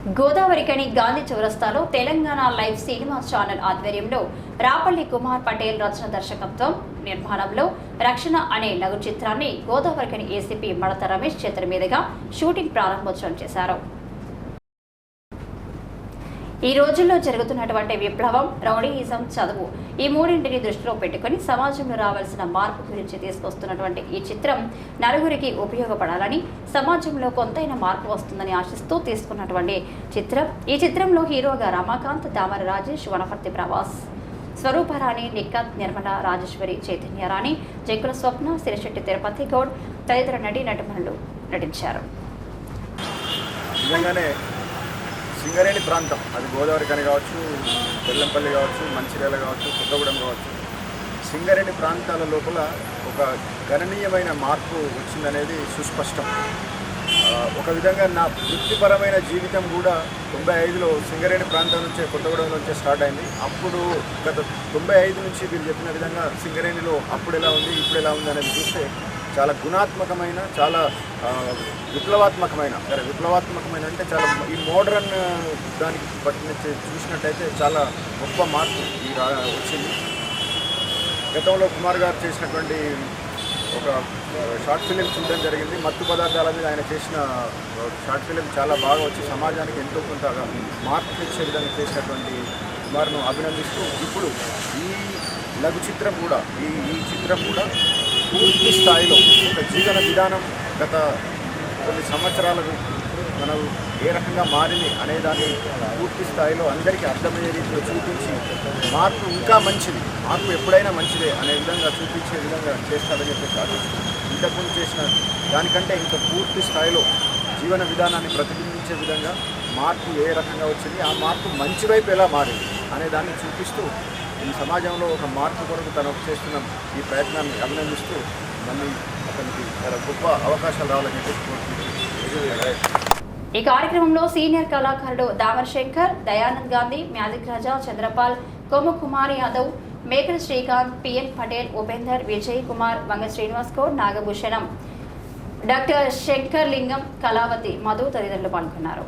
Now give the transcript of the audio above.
గోదావరికని గాంధీ చౌరస్తాలో Telangana live cinema channel ఆధ్వర్యంలో రాపల్లి కుమార్ పటేల్ రచన దర్శకత్వం నిర్మాణంలో రక్షణ అనే లఘు చిత్రాన్ని గోదావరికని ఏసీపీ మడత రమేష్ చేతుల మీదుగా షూటింగ్ ప్రారంభోత్సవం చేశారు. ఈ రోజుల్లో జరుగుతున్నటువంటి విప్లవం రౌడీయిజం చదువు ఈ మూడింటిని దృష్టిలో పెట్టుకుని సమాజంలో రావాల్సిన మార్పు గురించి తీసుకొస్తున్నటువంటి ఈ చిత్రం నలుగురికి ఉపయోగపడాలని సమాజంలో కొంతైన మార్పు వస్తుందని ఆశిస్తూ తీసుకున్నటువంటి చిత్రం. ఈ చిత్రంలో హీరోగా రమాకాంత్ దామర రాజేష్ వనపర్తి ప్రభాస్ స్వరూపరాణి నిక్కత్ నిర్మల రాజేశ్వరి చైతన్యరాణి జంకుల స్వప్న సిరిశెట్టి తిరుపతి గౌడ్ తదితర నటీ నటుమణులు నటించారు. సింగరేణి ప్రాంతం. అది గోదావరి కని కావచ్చు బెల్లంపల్లి కావచ్చు మంచిర్యాల కావచ్చు కొత్తగూడెం కావచ్చు. సింగరేణి ప్రాంతాల లోపల ఒక గణనీయమైన మార్పు వచ్చిందనేది సుస్పష్టం. ఒక విధంగా నా వృత్తిపరమైన జీవితం కూడా తొంభై ఐదులో సింగరేణి ప్రాంతం నుంచే కొత్తగూడెం నుంచే స్టార్ట్ అయింది. అప్పుడు గత తొంభై ఐదు నుంచి మీరు చెప్పిన విధంగా సింగరేణిలో అప్పుడు ఎలా ఉంది ఇప్పుడు ఎలా ఉంది అనేది చూస్తే చాలా గుణాత్మకమైన చాలా విప్లవాత్మకమైన సరే విప్లవాత్మకమైన అంటే చాలా ఈ మోడర్న్ దానికి పట్టిన చూసినట్టయితే చాలా గొప్ప మార్పు ఈ రా వచ్చింది. గతంలో కుమార్ గారు చేసినటువంటి ఒక షార్ట్ ఫిలిం చూడడం జరిగింది. మత్తు పదార్థాల మీద ఆయన చేసిన షార్ట్ ఫిలిం చాలా బాగా వచ్చి సమాజానికి ఎంతో కొంత మార్పు తెచ్చే విధంగా చేసినటువంటి కుమార్ను అభినందిస్తూ ఇప్పుడు ఈ లఘు చిత్రం కూడా ఈ ఈ చిత్రం కూడా పూర్తి స్థాయిలో ఒక జీవన విధానం గత కొన్ని సంవత్సరాలకు మనం ఏ రకంగా మారింది అనే దాన్ని పూర్తి స్థాయిలో అందరికీ అర్థమయ్యే రీతిలో చూపించి మార్పు ఇంకా మంచిది మార్పు ఎప్పుడైనా మంచిదే అనే విధంగా చూపించే విధంగా చేస్తారని చెప్పేసి ఆశిస్తున్నాను ఇంతకుముందు చేసిన దానికంటే ఇంకా పూర్తి స్థాయిలో జీవన విధానాన్ని ప్రతిబింబించే విధంగా మార్పు ఏ రకంగా వచ్చింది ఆ మార్పు మంచి వైపు ఎలా మారింది అనే దాన్ని చూపిస్తూ ఈ సమాజంలో ఒక మార్పు కొరకు తను చేస్తున్న ఈ ప్రయత్నాన్ని అభినందిస్తూ మళ్ళీ అతనికి చాలా గొప్ప అవకాశాలు రావాలని చెప్పి ఈ కార్యక్రమంలో సీనియర్ కళాకారుడు Damar Shankar Dayanand Gandhi magic Raja Chandrapal Koma Kumar Yadav Mekal Srikanth PN Patel Upender Vijay Kumar Vanga Srinivas Goud Nagabhushanam. Doctor Shankar Lingam Kalavathi Madhu తదితరులు పాల్గొన్నారు.